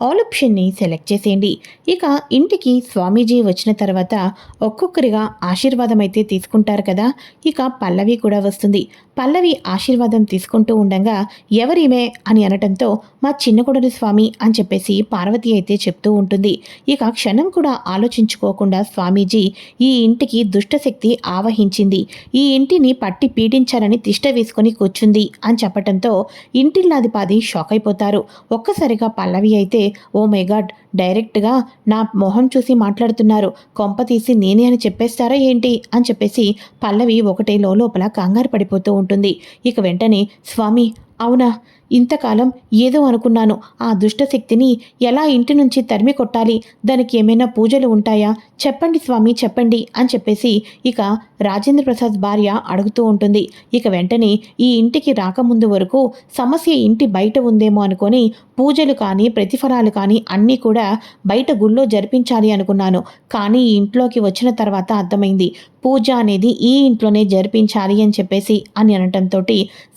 All ఆప్షన్ని select చేసేయండి. ఇక ఇంటికి స్వామీజీ వచ్చిన తర్వాత ఒక్కొక్కరిగా ఆశీర్వాదం అయితే తీసుకుంటారు కదా. ఇక పల్లవి కూడా వస్తుంది. పల్లవి ఆశీర్వాదం తీసుకుంటూ ఉండగా ఎవరిమే అని అనటంతో మా చిన్న కొడలు స్వామి అని చెప్పేసి పార్వతి అయితే చెప్తూ ఉంటుంది. ఇక క్షణం కూడా ఆలోచించుకోకుండా స్వామీజీ ఈ ఇంటికి దుష్టశక్తి ఆవహించింది. ఈ ఇంటిని పట్టి పీడించాలని తిష్ట వేసుకొని కూర్చుంది అని చెప్పటంతో ఇంటిల్లాదిపాది షాక్ అయిపోతారు ఒక్కసారిగా పల్లవి అయితే ఓ మై గాడ్ డైరెక్ట్గా నా మొహం చూసి మాట్లాడుతున్నారు. కొంప తీసి నేనే అని చెప్పేస్తారా ఏంటి? అని చెప్పేసి పల్లవి ఒకటే లోపల కంగారు పడిపోతూ ఉంటుంది. ఇక వెంటనే స్వామి అవునా? ఇంతకాలం ఏదో అనుకున్నాను. ఆ దుష్టశక్తిని ఎలా ఇంటి నుంచి తరిమి కొట్టాలి? దానికి ఏమైనా పూజలు ఉంటాయా? చెప్పండి స్వామి చెప్పండి అని చెప్పేసి ఇక రాజేంద్ర ప్రసాద్ భార్య అడుగుతూ ఉంటుంది. ఇక వెంటనే ఈ ఇంటికి రాకముందు వరకు సమస్య ఇంటి బయట ఉందేమో అనుకొని పూజలు కానీ ప్రతిఫలాలు కానీ అన్నీ కూడా బయట గుళ్ళో జరిపించాలి అనుకున్నాను. కానీ ఈ ఇంట్లోకి వచ్చిన తర్వాత అర్థమైంది. పూజ అనేది ఈ ఇంట్లోనే జరిపించాలి అని చెప్పేసి అని అనటంతో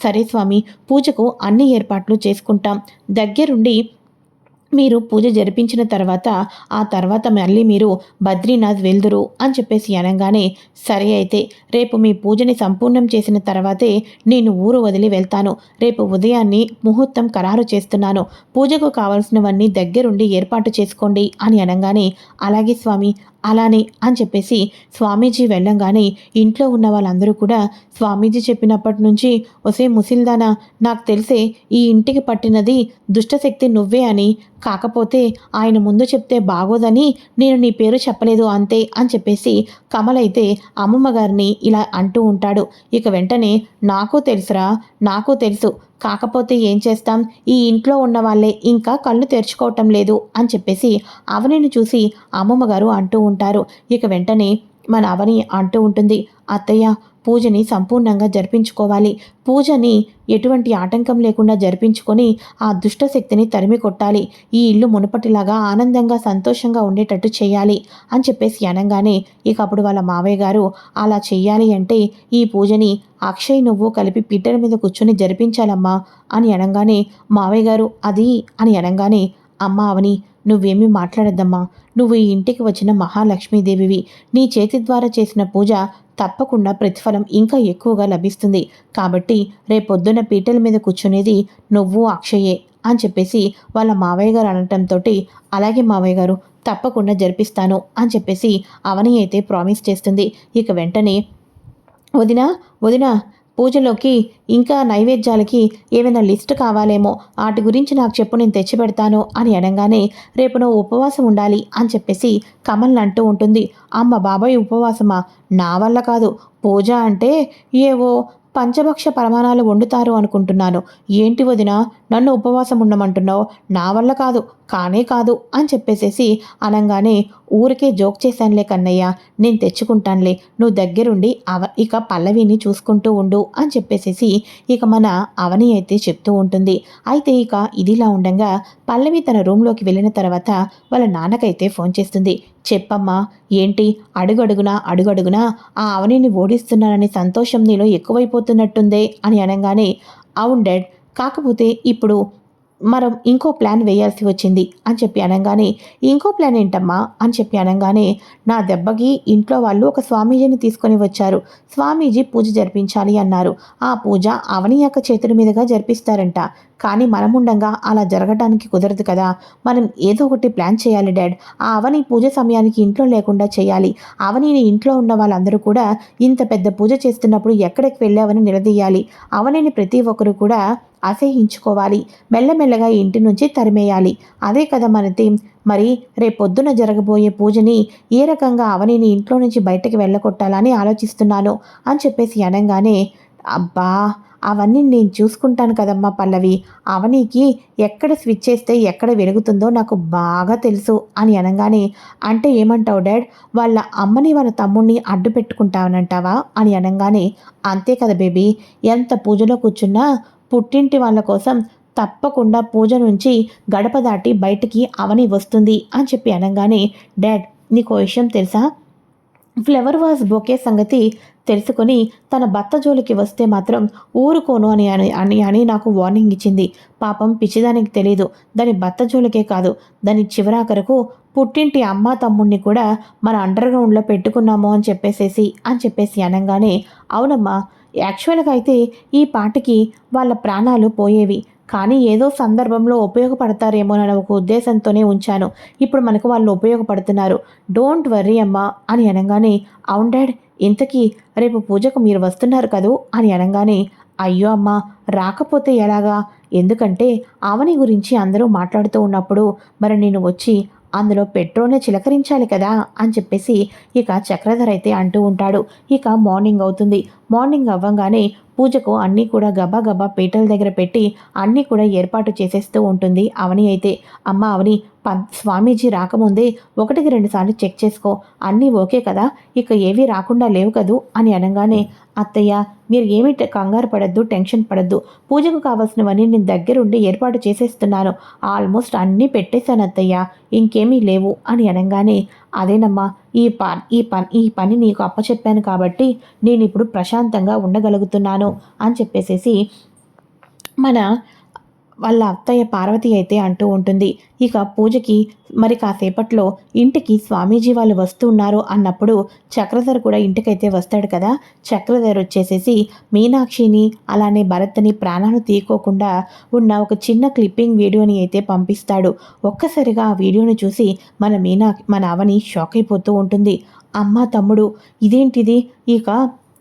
సరే స్వామి పూజకు అన్ని ఏర్పాట్లు చేసుకుంటాం. దగ్గరుండి మీరు పూజ జరిపించిన తర్వాత ఆ తర్వాత మళ్ళీ మీరు బద్రీనాథ్ వెళ్దురు అని చెప్పేసి అనగానే సరే అయితే రేపు మీ పూజని సంపూర్ణం చేసిన తర్వాతే నేను ఊరు వదిలి వెళ్తాను. రేపు ఉదయాన్నే ముహూర్తం ఖరారు చేస్తున్నాను. పూజకు కావాల్సినవన్నీ దగ్గరుండి ఏర్పాటు చేసుకోండి అని అనగానే అలాగే స్వామి అలానే అని చెప్పేసి స్వామీజీ వెళ్ళంగానే ఇంట్లో ఉన్న వాళ్ళందరూ కూడా స్వామీజీ చెప్పినప్పటి నుంచి ఒసే ముసిల్దానా నాకు తెలిసే ఈ ఇంటికి పట్టినది దుష్టశక్తి నువ్వే అని. కాకపోతే ఆయన ముందు చెప్తే బాగోదని నేను నీ పేరు చెప్పలేదు అంతే అని చెప్పేసి కమలైతే అమ్మమ్మ గారిని ఇలా అంటూ ఉంటాడు. ఇక వెంటనే నాకు తెలుసురా నాకు తెలుసు కాకపోతే ఏం చేస్తాం? ఈ ఇంట్లో ఉన్న వాళ్ళే ఇంకా కళ్ళు తెరుచుకోవటం లేదు అని చెప్పేసి అవనిని చూసి అమ్మమ్మగారు అంటూ ఉంటారు. ఇక వెంటనే మన అవని అంటూ ఉంటుంది అత్తయ్య పూజని సంపూర్ణంగా జరిపించుకోవాలి. పూజని ఎటువంటి ఆటంకం లేకుండా జరిపించుకొని ఆ దుష్టశక్తిని తరిమి కొట్టాలి. ఈ ఇల్లు మునుపటిలాగా ఆనందంగా సంతోషంగా ఉండేటట్టు చేయాలి అని చెప్పేసి అనగానే ఇక అప్పుడు వాళ్ళ మావయ్య గారు అలా చెయ్యాలి అంటే ఈ పూజని అక్షయ్ నువ్వు కలిపి పిట్టల మీద కూర్చొని జరిపించాలమ్మా అని అనగానే మావయ్య గారు అది అని అనగానే అమ్మ అవని నువ్వేమీ మాట్లాడద్దమ్మా. నువ్వు ఈ ఇంటికి వచ్చిన మహాలక్ష్మీదేవివి. నీ చేతి ద్వారా చేసిన పూజ తప్పకుండా ప్రతిఫలం ఇంకా ఎక్కువగా లభిస్తుంది. కాబట్టి రేపొద్దున పీటల మీద కూర్చునేది నువ్వు అక్షయే అని చెప్పేసి వాళ్ళ మావయ్య గారు అనటంతో అలాగే మావయ్య గారు తప్పకుండా జరిపిస్తాను అని చెప్పేసి అవని అయితే ప్రామిస్ చేస్తుంది. ఇక వెంటనే వదిన వదిన పూజలోకి ఇంకా నైవేద్యాలకి ఏమైనా లిస్ట్ కావాలేమో? వాటి గురించి నాకు చెప్పు నేను తెచ్చిపెడతాను అని అనగానే రేపు నువ్వు ఉపవాసం ఉండాలి అని చెప్పేసి కమల్ అంటూ ఉంటుంది. అమ్మ బాబాయ్ ఉపవాసమా? నా వల్ల కాదు. పూజ అంటే ఏవో పంచభక్ష పరమాణాలు వండుతారు అనుకుంటున్నాను. ఏంటి వదిన? నన్ను ఉపవాసం ఉండమంటున్నావు. నా వల్ల కాదు. కానే కాదు అని చెప్పేసేసి అనగానే ఊరికే జోక్ చేశానులే కన్నయ్య నేను తెచ్చుకుంటానులే నువ్వు దగ్గరుండి అవ ఇక పల్లవిని చూసుకుంటూ ఉండు అని చెప్పేసేసి ఇక మన అవని అయితే చెప్తూ ఉంటుంది. అయితే ఇక ఇదిలా ఉండగా పల్లవి తన రూమ్లోకి వెళ్ళిన తర్వాత వాళ్ళ నాన్నకైతే ఫోన్ చేస్తుంది. చెప్పమ్మా ఏంటి? అడుగడుగునా అడుగడుగునా? ఆ అవనిని ఓడిస్తున్నానని సంతోషం నీలో ఎక్కువైపోతున్నట్టుందే అని అనగానే అవును డాడ్ కాకపోతే ఇప్పుడు మనం ఇంకో ప్లాన్ వేయాల్సి వచ్చింది అని చెప్పి అనగానే ఇంకో ప్లాన్ ఏంటమ్మా? అని చెప్పి అనగానే నా దెబ్బకి ఇంట్లో వాళ్ళు ఒక స్వామీజీని తీసుకొని వచ్చారు. స్వామీజీ పూజ జరిపించాలి అన్నారు. ఆ పూజ అవని యొక్క చేతుల మీదుగా జరిపిస్తారంట. కానీ మనముండంగా అలా జరగడానికి కుదరదు కదా. మనం ఏదో ఒకటి ప్లాన్ చేయాలి డాడ్. ఆ అవని పూజ సమయానికి ఇంట్లో లేకుండా చేయాలి. అవనిని ఇంట్లో ఉన్న వాళ్ళందరూ కూడా ఇంత పెద్ద పూజ చేస్తున్నప్పుడు ఎక్కడికి వెళ్ళావని నిలదీయాలి. అవనిని ప్రతి ఒక్కరు కూడా అసహించుకోవాలి మెల్లమెల్లగా ఇంటి నుంచి తరిమేయాలి. అదే కదా మన థీమ్. మరి రేపొద్దున జరగబోయే పూజని ఏ రకంగా అవనిని ఇంట్లో నుంచి బయటకు వెళ్ళగొట్టాలని ఆలోచిస్తున్నాను అని చెప్పేసి అనగానే అబ్బా! అవన్నీ నేను చూసుకుంటాను కదమ్మా పల్లవి. అవనీకి ఎక్కడ స్విచ్ చేస్తే ఎక్కడ వెలుగుతుందో నాకు బాగా తెలుసు అని అనగానే అంటే ఏమంటావు డాడ్? వాళ్ళ అమ్మని వాళ్ళ తమ్ముడిని అడ్డు పెట్టుకుంటావనంటావా అని అనగానే అంతే కదా బేబీ ఎంత పూజలో కూర్చున్నా పుట్టింటి వాళ్ళ కోసం తప్పకుండా పూజ నుంచి గడప దాటి బయటికి అవని వస్తుంది అని చెప్పి అనగానే డాడ్ నీకు విషయం తెలుసా? ఫ్లవర్ వాజ్ బొకే సంగతి తెలుసుకొని తన భర్త జోలికి వస్తే మాత్రం ఊరుకోను అని అని అని అని నాకు వార్నింగ్ ఇచ్చింది. పాపం పిచ్చిదానికి తెలియదు దాని భర్త జోలికే కాదు. దాని చివరాఖరకు పుట్టింటి అమ్మ తమ్ముణ్ణి కూడా మన అండర్ గ్రౌండ్లో పెట్టుకున్నాము అని చెప్పేసేసి అని చెప్పేసి అనగానే అవునమ్మా యాక్చువల్గా అయితే ఈ పాటకి వాళ్ళ ప్రాణాలు పోయేవి. కానీ ఏదో సందర్భంలో ఉపయోగపడతారేమోనని ఒక ఉద్దేశంతోనే ఉంచాను. ఇప్పుడు మనకు వాళ్ళు ఉపయోగపడుతున్నారు. డోంట్ వర్రీ అమ్మా అని అనగానే అవును డాడ్ ఇంతకీ రేపు పూజకు మీరు వస్తున్నారు కదూ అని అనగానే అయ్యో అమ్మా రాకపోతే ఎలాగా? ఎందుకంటే ఆవని గురించి అందరూ మాట్లాడుతూ ఉన్నప్పుడు మరి నేను వచ్చి అందులో పెట్రోల్ని చిలకరించాలి కదా అని చెప్పేసి ఇక చక్రధర్ అయితే అంటూ ఉంటాడు. ఇక మార్నింగ్ అవుతుంది. మార్నింగ్ అవ్వగానే పూజకు అన్నీ కూడా గబా గబా పీటల దగ్గర పెట్టి అన్నీ కూడా ఏర్పాటు చేసేస్తూ ఉంటుంది అవని అయితే. అమ్మ అవని ప స్వామీజీ రాకముందే ఒకటికి రెండుసార్లు చెక్ చేసుకో. అన్నీ ఓకే కదా? ఇక ఏవీ రాకుండా లేవు కదూ? అని అనగానే అత్తయ్య మీరు ఏమి కంగారు పడద్దు టెన్షన్ పడద్దు. పూజకు కావాల్సినవన్నీ నేను దగ్గరుండి ఏర్పాటు చేసేస్తున్నాను. ఆల్మోస్ట్ అన్నీ పెట్టేశాను అత్తయ్య. ఇంకేమీ లేవు అని అనగానే అదేనమ్మా ఈ ప ఈ పని ఈ పని నీకు అప్పచెప్పాను కాబట్టి నేను ఇప్పుడు ప్రశాంతంగా ఉండగలుగుతున్నాను అని చెప్పేసేసి మన వాళ్ళ అత్తయ్య పార్వతి అయితే అంటూ ఉంటుంది. ఇక పూజకి మరి కాసేపట్లో ఇంటికి స్వామీజీ వాళ్ళు వస్తున్నారు అన్నప్పుడు చక్రధర్ కూడా ఇంటికైతే వస్తాడు కదా. చక్రధర్ వచ్చేసేసి మీనాక్షిని అలానే భరత్ని ప్రాణాలు తీయకోకుండా ఉన్న ఒక చిన్న క్లిప్పింగ్ వీడియోని అయితే పంపిస్తాడు. ఒక్కసారిగా ఆ వీడియోని చూసి మన మీనా మన అవని షాక్ అయిపోతూ ఉంటుంది. అమ్మ తమ్ముడు ఇదేంటిది? ఇక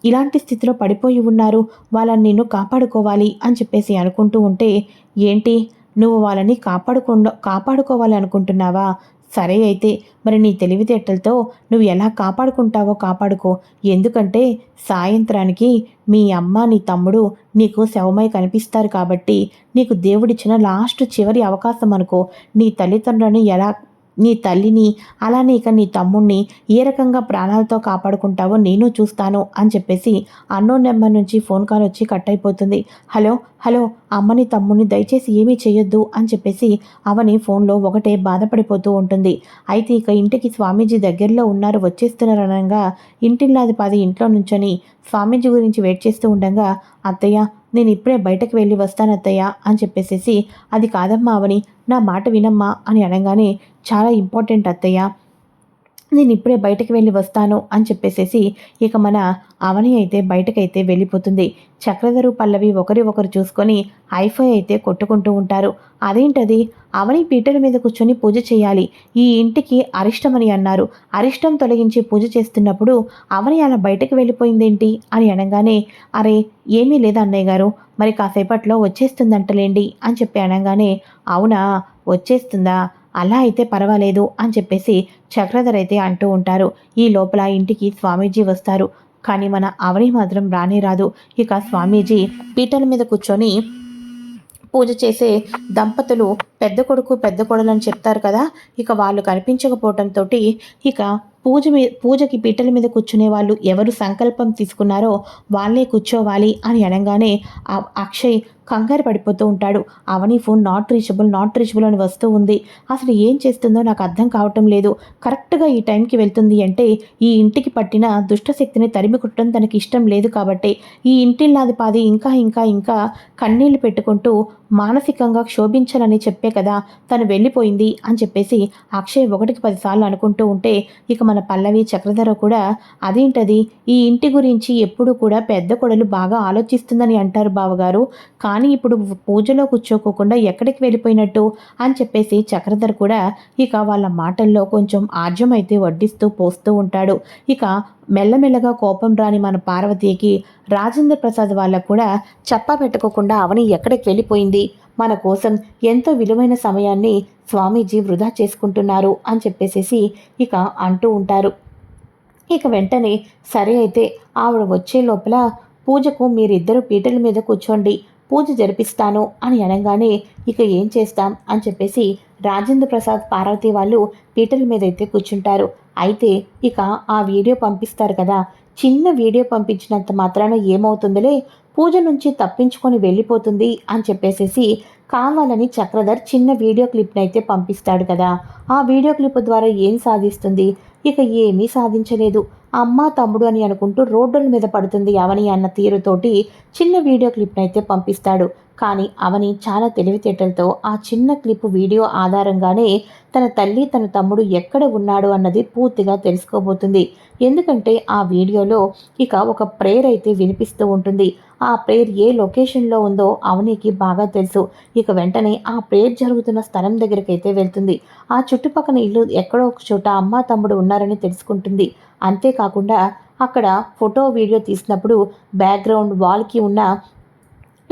ఇలాంటి స్థితిలో పడిపోయి ఉన్నారు. వాళ్ళని నిన్ను కాపాడుకోవాలి అని చెప్పేసి అనుకుంటూ ఉంటే ఏంటి? నువ్వు వాళ్ళని కాపాడుకుండా కాపాడుకోవాలి అనుకుంటున్నావా? సరే అయితే మరి నీ తెలివితేటలతో నువ్వు ఎలా కాపాడుకుంటావో కాపాడుకో. ఎందుకంటే సాయంత్రానికి మీ అమ్మ నీ తమ్ముడు నీకు శవమై కనిపిస్తారు కాబట్టి నీకు దేవుడిచ్చిన లాస్ట్ చివరి అవకాశం అనుకో. నీ తల్లిదండ్రులను ఎలా నీ తల్లిని అలానే ఇక నీ తమ్ముణ్ణి ఏ రకంగా ప్రాణాలతో కాపాడుకుంటావో నేను చూస్తాను అని చెప్పేసి అన్నో నెంబర్ నుంచి ఫోన్ కాల్ వచ్చి కట్ అయిపోతుంది. హలో హలో అమ్మని తమ్ముని దయచేసి ఏమీ చేయొద్దు అని చెప్పేసి అవని ఫోన్లో ఒకటే బాధపడిపోతూ ఉంటుంది. అయితే ఇక ఇంటికి స్వామీజీ దగ్గరలో ఉన్నారు వచ్చేస్తున్నారు అనగా ఇంటిల్లాది పది ఇంట్లో నుంచొని స్వామీజీ గురించి వెయిట్ చేస్తూ ఉండగా అత్తయ్య నేను ఇప్పుడే బయటకు వెళ్ళి వస్తాను అత్తయ్య అని చెప్పేసేసి అది కాదమ్మా అవని నా మాట వినమ్మా అని అనగానే చాలా ఇంపార్టెంట్ అత్తయ్య. నేను ఇప్పుడే బయటకు వెళ్ళి వస్తాను అని చెప్పేసేసి ఇక మన అవని అయితే బయటకైతే వెళ్ళిపోతుంది. చక్రధరు పల్లవి ఒకరి ఒకరు చూసుకొని హైఫై అయితే కొట్టుకుంటూ ఉంటారు. అదేంటది? అవని పీటల మీద కూర్చొని పూజ చేయాలి. ఈ ఇంటికి అరిష్టమని అన్నారు. అరిష్టం తొలగించి పూజ చేస్తున్నప్పుడు అవని అలా బయటకు వెళ్ళిపోయిందేంటి అని అనగానే అరే ఏమీ లేదు అన్నయ్య గారు? మరి కాసేపట్లో వచ్చేస్తుందంటలేండి అని చెప్పి అనగానే అవునా వచ్చేస్తుందా? అలా అయితే పర్వాలేదు అని చెప్పేసి చక్రధర్ అయితే అంటూ ఉంటారు. ఈ లోపల ఇంటికి స్వామీజీ వస్తారు. కానీ మన ఆవిడ మాత్రం రానే రాదు. ఇక స్వామీజీ పీటల మీద కూర్చొని పూజ చేసే దంపతులు పెద్ద కొడుకు పెద్ద కొడలు అని చెప్తారు కదా ఇక వాళ్ళు కనిపించకపోవటంతో ఇక పూజ మీ పూజకి పీటల మీద కూర్చునే వాళ్ళు ఎవరు సంకల్పం తీసుకున్నారో వాళ్ళే కూర్చోవాలి అని అనగానే అక్షయ్ కంగారు పడిపోతూ ఉంటాడు. Avani phone not reachable not reachable అని వస్తూ ఉంది. అసలు ఏం చేస్తుందో నాకు అర్థం కావటం లేదు. కరెక్ట్గా ఈ టైంకి వెళ్తుంది అంటే ఈ ఇంటికి పట్టిన దుష్టశక్తిని తరిమి కుట్టడం తనకి ఇష్టం లేదు కాబట్టి ఈ ఇంటిల్లాది పాది ఇంకా ఇంకా ఇంకా కన్నీళ్ళు పెట్టుకుంటూ మానసికంగా క్షోభించాలని చెప్పే కదా తను వెళ్ళిపోయింది అని చెప్పేసి అక్షయ్ ఒకటికి పదిసార్లు అనుకుంటూ ఉంటే ఇక మన పల్లవి చక్రధర కూడా అదేంటది? ఈ ఇంటి గురించి ఎప్పుడు కూడా పెద్ద కొడలు బాగా ఆలోచిస్తుందని అంటారు బావగారు. కానీ ఇప్పుడు పూజలో కూర్చోకోకుండా ఎక్కడికి వెళ్ళిపోయినట్టు? అని చెప్పేసి చక్రధర్ కూడా ఇక వాళ్ళ మాటల్లో కొంచెం ఆర్జం అయితే వడ్డిస్తూ పోస్తూ ఉంటాడు. ఇక మెల్లమెల్లగా కోపం రాని మన పార్వతీకి రాజేంద్ర ప్రసాద్ వాళ్ళకు కూడా చెప్ప పెట్టుకోకుండా అవని ఎక్కడికి వెళ్ళిపోయింది? మన కోసం ఎంతో విలువైన సమయాన్ని స్వామీజీ వృధా చేసుకుంటున్నారు అని చెప్పేసేసి ఇక అంటూ ఉంటారు. ఇక వెంటనే సరే అయితే ఆవిడ వచ్చే లోపల పూజకు మీరిద్దరు పీటల మీద కూర్చోండి పూజ జరిపిస్తాను అని అనగానే ఇక ఏం చేస్తాం అని చెప్పేసి రాజేంద్ర ప్రసాద్ పార్వతి వాళ్ళు పీటల మీద అయితే కూర్చుంటారు. అయితే ఇక ఆ వీడియో పంపిస్తారు కదా చిన్న వీడియో పంపించినంత మాత్రాన ఏమవుతుందిలే? పూజ నుంచి తప్పించుకొని వెళ్ళిపోతుంది అని చెప్పేసేసి కావాలని చక్రధర్ చిన్న వీడియో క్లిప్ని అయితే పంపిస్తాడు కదా. ఆ వీడియో క్లిప్ ద్వారా ఏం సాధిస్తుంది? ఇక ఏమీ సాధించలేదు. అమ్మ తమ్ముడు అని అనుకుంటూ రోడ్డుల మీద పడుతుంది అవని అన్న తీరుతోటి చిన్న వీడియో క్లిప్ని అయితే పంపిస్తాడు. కానీ అవని చాలా తెలివితేటలతో ఆ చిన్న క్లిప్ వీడియో ఆధారంగానే తన తల్లి తన తమ్ముడు ఎక్కడ ఉన్నాడు అన్నది పూర్తిగా తెలుసుకోబోతుంది. ఎందుకంటే ఆ వీడియోలో ఇక ఒక ప్రేయర్ అయితే వినిపిస్తూ ఉంటుంది. ఆ ప్రేయర్ ఏ లొకేషన్లో ఉందో అవనికి బాగా తెలుసు. ఇక వెంటనే ఆ ప్రేయర్ జరుగుతున్న స్థలం దగ్గరికి అయితే వెళ్తుంది. ఆ చుట్టుపక్కల ఇల్లు ఎక్కడో ఒక చోట అమ్మ తమ్ముడు ఉన్నారని తెలుసుకుంటుంది. అంతేకాకుండా అక్కడ ఫోటో వీడియో తీసినప్పుడు బ్యాక్గ్రౌండ్ వాల్కి ఉన్న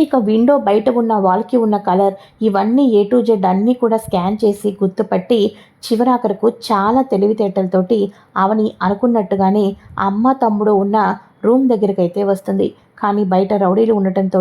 ఇక విండో బయట ఉన్న వాల్కి ఉన్న కలర్ ఇవన్నీ ఏ టు జెడ్ అన్నీ కూడా స్కాన్ చేసి గుర్తుపట్టి చివరాఖరకు చాలా తెలివితేటలతోటి అవని అనుకున్నట్టుగానే అమ్మ తమ్ముడు ఉన్న రూమ్ దగ్గరికి అయితే వస్తుంది. కానీ బయట రౌడీలు ఉండటంతో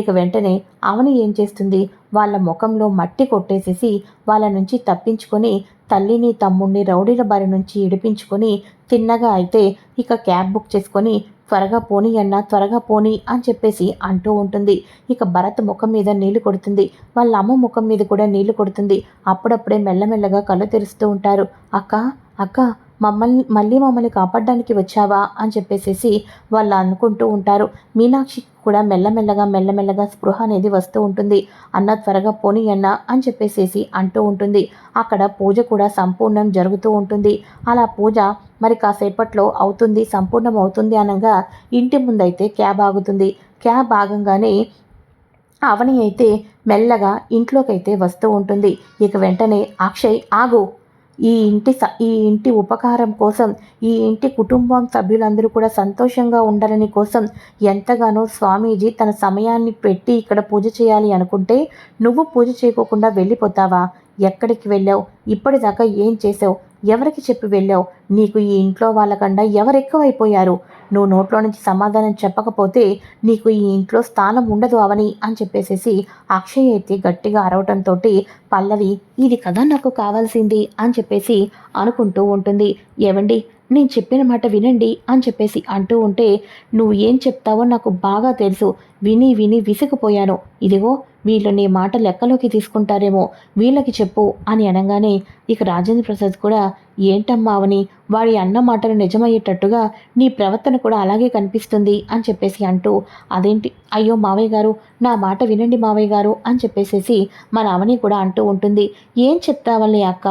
ఇక వెంటనే అవని ఏం చేస్తుంది? వాళ్ళ ముఖంలో మట్టి కొట్టేసేసి వాళ్ళ నుంచి తప్పించుకొని తల్లిని తమ్ముడిని రౌడీల బారి నుంచి ఇడిపించుకొని తిన్నగా అయితే ఇక క్యాబ్ బుక్ చేసుకొని త్వరగా పోనీ అన్న త్వరగా పోనీ అని చెప్పేసి అంటూ ఉంటుంది. ఇక భరత్ ముఖం మీద నీళ్ళు కొడుతుంది. వాళ్ళ అమ్మ ముఖం మీద కూడా నీళ్ళు కొడుతుంది. అప్పుడప్పుడే మెల్లమెల్లగా కళ్ళు తెరుస్తూ ఉంటారు. అక్క అక్క మమ్మల్ని మళ్ళీ మమ్మల్ని కాపాడడానికి వచ్చావా? అని చెప్పేసేసి వాళ్ళు అనుకుంటూ ఉంటారు. మీనాక్షి కూడా మెల్లమెల్లగా మెల్లమెల్లగా స్పృహ అనేది వస్తూ ఉంటుంది. అన్న త్వరగా పోనీ అన్న అని చెప్పేసేసి అంటూ ఉంటుంది. అక్కడ పూజ కూడా సంపూర్ణం జరుగుతూ ఉంటుంది. అలా పూజ మరి కాసేపట్లో అవుతుంది సంపూర్ణం అవుతుంది అనగా ఇంటి ముందైతే క్యాబ్ ఆగుతుంది. క్యాబ్ ఆగంగానే అవని అయితే మెల్లగా ఇంట్లోకైతే వస్తూ ఉంటుంది. ఇక వెంటనే అక్షయ్ ఆగు ఈ ఇంటి స ఈ ఇంటి ఉపకారం కోసం ఈ ఇంటి కుటుంబం సభ్యులందరూ కూడా సంతోషంగా ఉండాలని కోసం ఎంతగానో స్వామీజీ తన సమయాన్ని పెట్టి ఇక్కడ పూజ చేయాలి అనుకుంటే నువ్వు పూజ చేయకోకుండా వెళ్ళిపోతావా? ఎక్కడికి వెళ్ళావు? ఇప్పటిదాకా ఏం చేసావు ఎవరికి చెప్పి వెళ్ళావు? నీకు ఈ ఇంట్లో వాళ్ళకన్నా ఎవరెక్కువైపోయారు? నువ్వు నోట్లో నుంచి సమాధానం చెప్పకపోతే నీకు ఈ ఇంట్లో స్థానం ఉండదు అవని అని చెప్పేసేసి అక్షయ్ అయితే గట్టిగా అరవటంతో పల్లవి ఇది కదా నాకు కావాల్సింది అని చెప్పేసి అనుకుంటూ ఉంటుంది. ఏవండి నేను చెప్పిన మాట వినండి అని చెప్పేసి అంటూ ఉంటే నువ్వు ఏం చెప్తావో నాకు బాగా తెలుసు. విని విని విసిగిపోయాను. ఇదిగో వీళ్ళు నీ మాట లెక్కలోకి తీసుకుంటారేమో. వీళ్ళకి చెప్పు అని అనగానే ఇక రాజేంద్ర ప్రసాద్ కూడా ఏంటమ్మా అవని వాడి అన్న మాటలు నిజమయ్యేటట్టుగా నీ ప్రవర్తన కూడా అలాగే కనిపిస్తుంది అని చెప్పేసి అంటూ అదేంటి? అయ్యో మావయ్య గారు నా మాట వినండి మావయ్య గారు అని చెప్పేసేసి మన అవని కూడా అంటూ ఉంటుంది. ఏం చెప్తావల్లే అక్క?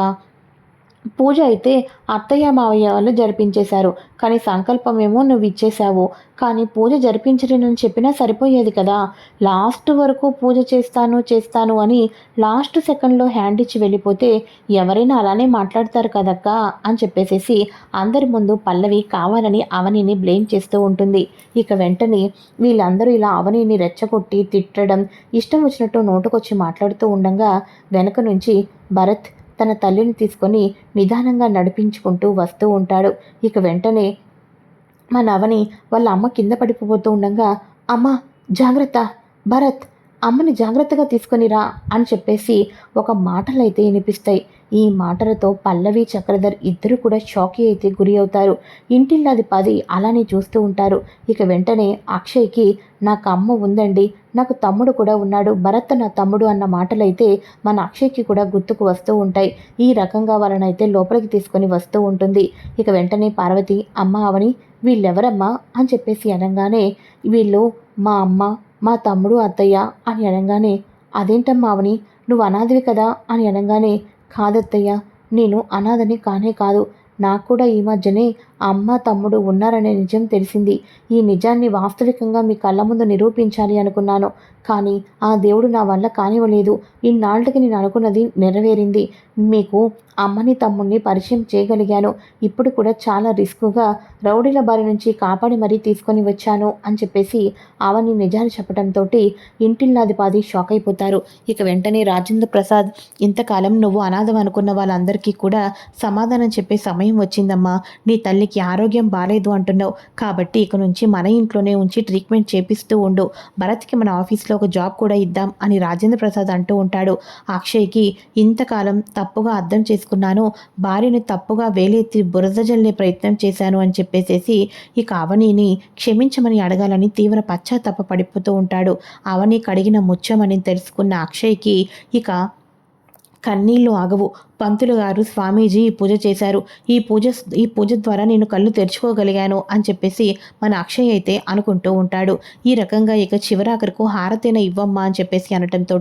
పూజ అయితే అత్తయ్య మావయ్య వాళ్ళు జరిపించేశారు. కానీ సంకల్పం ఏమో నువ్వు ఇచ్చేశావు కానీ పూజ జరిపించలేనని చెప్పినా సరిపోయేది కదా. లాస్ట్ వరకు పూజ చేస్తాను చేస్తాను అని లాస్ట్ సెకండ్లో హ్యాండ్ ఇచ్చి వెళ్ళిపోతే ఎవరైనా అలానే మాట్లాడతారు కదక్క అని చెప్పేసేసి అందరి ముందు పల్లవి కావాలని అవనిని బ్లేమ్ చేస్తూ ఉంటుంది. ఇక వెంటనే వీళ్ళందరూ ఇలా అవనిని రెచ్చగొట్టి తిట్టడం ఇష్టం వచ్చినట్టు నోటుకొచ్చి మాట్లాడుతూ ఉండగా వెనక నుంచి భరత్ తన తల్లిని తీసుకొని నిదానంగా నడిపించుకుంటూ వస్తూ ఉంటాడు. ఇక వెంటనే మా నవని వాళ్ళ అమ్మ కింద పడిపోతూ ఉండగా అమ్మ జాగ్రత్త భరత్ అమ్మని జాగ్రత్తగా తీసుకొనిరా అని చెప్పేసి ఒక మాటలైతే వినిపిస్తాయి. ఈ మాటలతో పల్లవి చక్రధర్ ఇద్దరు కూడా షాకి అయితే గురి అవుతారు. ఇంటిల్లాది పది అలానే చూస్తూ ఉంటారు. ఇక వెంటనే అక్షయ్కి నాకు అమ్మ ఉందండి. నాకు తమ్ముడు కూడా ఉన్నాడు. భరత్ నా తమ్ముడు అన్న మాటలైతే మన అక్షయ్కి కూడా గుర్తుకు వస్తూ ఉంటాయి. ఈ రకంగా వాళ్ళనైతే లోపలికి తీసుకొని వస్తూ ఉంటుంది. ఇక వెంటనే పార్వతి అమ్మ అవని వీళ్ళెవరమ్మా? అని చెప్పేసి అనగానే వీళ్ళు మా అమ్మ మా తమ్ముడు అత్తయ్య అని అనగానే అదేంటమ్మా అవని? నువ్వు అనాథవి కదా? అని అనగానే కాదత్తయ్య నేను అనాథని కానే కాదు. నాకు కూడా ఈ మధ్యనే అమ్మ తమ్ముడు ఉన్నారనే నిజం తెలిసింది. ఈ నిజాన్ని వాస్తవికంగా మీ కళ్ళ ముందు నిరూపించాలి అనుకున్నాను. కానీ ఆ దేవుడు నా వల్ల కానివ్వలేదు. ఇన్నాళ్ళకి నేను అనుకున్నది నెరవేరింది. మీకు అమ్మని తమ్ముడిని పరిచయం చేయగలిగాను. ఇప్పుడు కూడా చాలా రిస్క్గా రౌడీల బారి నుంచి కాపాడి మరీ తీసుకొని వచ్చాను అని చెప్పేసి అవని నిజాలు చెప్పడంతో ఇంటిల్లాది పాది షాక్ అయిపోతారు. ఇక వెంటనే రాజేంద్ర ప్రసాద్ ఇంతకాలం నువ్వు అనాథం అనుకున్న వాళ్ళందరికీ కూడా సమాధానం చెప్పే సమయం వచ్చిందమ్మా. నీ తల్లికి ఆరోగ్యం బాగాలేదు అంటున్నావు. కాబట్టి ఇక నుంచి మన ఇంట్లోనే ఉంచి ట్రీట్మెంట్ చేపిస్తూ ఉండు. భరత్కి మన ఆఫీస్లో ఒక జాబ్ కూడా ఇద్దాం అని రాజేంద్ర ప్రసాద్ అంటూ ఉంటాడు. అక్షయ్కి ఇంతకాలం తప్పుగా అర్థం చేసుకున్నాను. భార్యని తప్పుగా వేలెత్తి బురద జల్లే ప్రయత్నం చేశాను అని చెప్పేసేసి ఇక అవనిని క్షమించమని అడగాలని తీవ్ర పశ్చాత్తాప పడిపోతూ ఉంటాడు. అవని కడిగిన ముచ్చమని తెలుసుకున్న అక్షయ్కి ఇక కన్నీళ్ళు ఆగవు. పంతులు గారు స్వామీజీ పూజ చేశారు. ఈ పూజ ఈ పూజ ద్వారా నేను కళ్ళు తెరుచుకోగలిగాను అని చెప్పేసి మన అక్షయ్ అయితే అనుకుంటూ ఉంటాడు. ఈ రకంగా ఇక చివరాఖరుకు హారతైన ఇవ్వమ్మా అని చెప్పేసి అనటంతో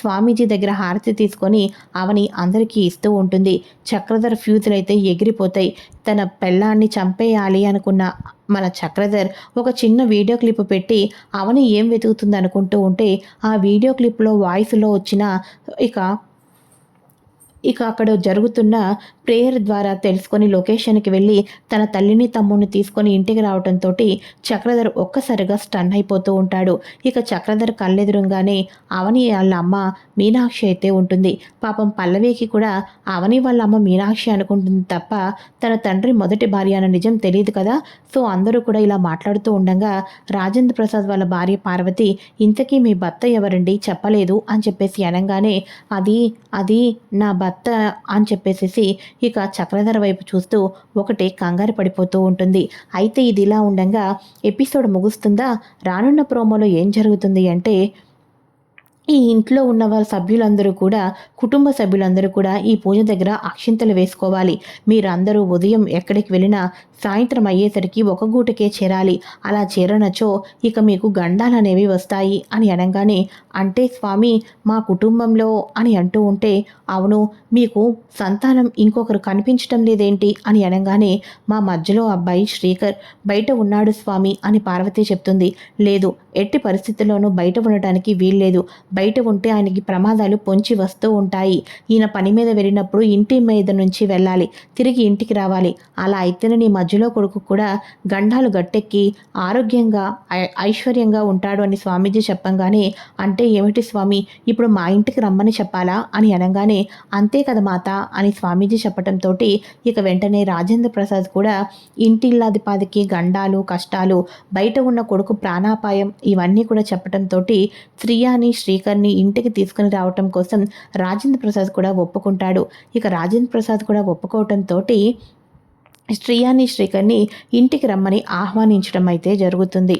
స్వామీజీ దగ్గర హారతి తీసుకొని అవని అందరికీ ఇస్తూ ఉంటుంది. చక్రధర ఫ్యూజులు అయితే ఎగిరిపోతాయి. తన పెళ్ళాన్ని చంపేయాలి అనుకున్న మన చక్రధర్ ఒక చిన్న వీడియో క్లిప్ పెట్టి అవని ఏం వెతుకుతుంది అనుకుంటూ ఉంటే ఆ వీడియో క్లిప్లో వాయిస్లో వచ్చిన ఇక ఇక అక్కడ జరుగుతున్న ప్రేయర్ ద్వారా తెలుసుకొని లొకేషన్కి వెళ్ళి తన తల్లిని తమ్ముడిని తీసుకొని ఇంటికి రావడంతో చక్రధర్ ఒక్కసారిగా స్టన్ అయిపోతూ ఉంటాడు. ఇక చక్రధర్ కళ్ళెదురుగానే అవని వాళ్ళ అమ్మ మీనాక్షి అయితే ఉంటుంది. పాపం పల్లవికి కూడా అవని వాళ్ళ అమ్మ మీనాక్షి అనుకుంటుంది తప్ప తన తండ్రి మొదటి భార్య అన్న నిజం తెలియదు కదా. సో అందరూ కూడా ఇలా మాట్లాడుతూ ఉండగా రాజేంద్ర ప్రసాద్ వాళ్ళ భార్య పార్వతి ఇంతకీ మీ భర్త ఎవరండి? చెప్పలేదు అని చెప్పేసి అనగానే అది అది నా భర్త అని చెప్పేసేసి ఇక చక్రధర వైపు చూస్తూ ఒకటే కంగారు పడిపోతూ ఉంటుంది. అయితే ఇది ఇలా ఉండగా ఎపిసోడ్ ముగుస్తుందా? రానున్న ప్రోమోలో ఏం జరుగుతుంది అంటే ఈ ఇంట్లో ఉన్న వారి సభ్యులందరూ కూడా కుటుంబ సభ్యులందరూ కూడా ఈ పూజ దగ్గర అక్షింతలు వేసుకోవాలి. మీరందరూ ఉదయం ఎక్కడికి వెళ్ళినా సాయంత్రం అయ్యేసరికి ఒక గూటకే చేరాలి. అలా చేరనచో ఇక మీకు గండాలు అనేవి వస్తాయి అని అనగానే అంటే స్వామి మా కుటుంబంలో అని అంటూ ఉంటే అవును మీకు సంతానం ఇంకొకరు కనిపించటం లేదేంటి? అని అనగానే మా మధ్యలో అబ్బాయి శ్రీకర్ బయట ఉన్నాడు స్వామి అని పార్వతి చెప్తుంది. లేదు ఎట్టి పరిస్థితుల్లోనూ బయట ఉండటానికి వీల్లేదు. బయట ఉంటే ఆయనకి ప్రమాదాలు పొంచి వస్తూ ఉంటాయి. ఈయన పని మీద వెళ్ళినప్పుడు ఇంటి మీద నుంచి వెళ్ళాలి తిరిగి ఇంటికి రావాలి. అలా అయితేనే నీ మధ్యలో కొడుకు కూడా గండాలు గట్టెక్కి ఆరోగ్యంగా ఐశ్వర్యంగా ఉంటాడు అని స్వామీజీ చెప్పంగానే అంటే ఏమిటి స్వామి ఇప్పుడు మా ఇంటికి రమ్మని చెప్పాలా అని అనగానే అంతే కదా మాత అని స్వామీజీ చెప్పడంతో ఇక వెంటనే రాజేంద్ర ప్రసాద్ కూడా ఇంటిల్లాదిపాదికి గండాలు కష్టాలు బయట ఉన్న కొడుకు ప్రాణాపాయం ఇవన్నీ కూడా చెప్పడంతో శ్రీయాని శేఖర్ని ఇంటికి తీసుకుని రావటం కోసం రాజేంద్ర ప్రసాద్ కూడా ఒప్పుకుంటాడు. ఇక రాజేంద్ర ప్రసాద్ కూడా ఒప్పుకోవటంతో శ్రీయాని శ్రీకర్ని ఇంటికి రమ్మని ఆహ్వానించడం అయితే జరుగుతుంది.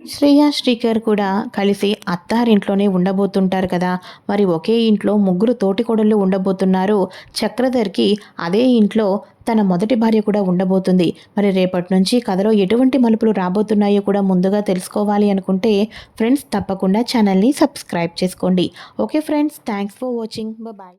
శ్రేయ శ్రీకర్ కూడా కలిసి అత్తారింట్లోనే ఉండబోతుంటారు కదా. మరి ఒకే ఇంట్లో ముగ్గురు తోటికోడళ్ళు ఉండబోతున్నారు. చక్రధర్కి అదే ఇంట్లో తన మొదటి భార్య కూడా ఉండబోతుంది. మరి రేపటి నుంచి కథలో ఎటువంటి మలుపులు రాబోతున్నాయో కూడా ముందుగా తెలుసుకోవాలి అనుకుంటే ఫ్రెండ్స్ తప్పకుండా ఛానల్ని సబ్స్క్రైబ్ చేసుకోండి. Okay friends thanks for watching. Bye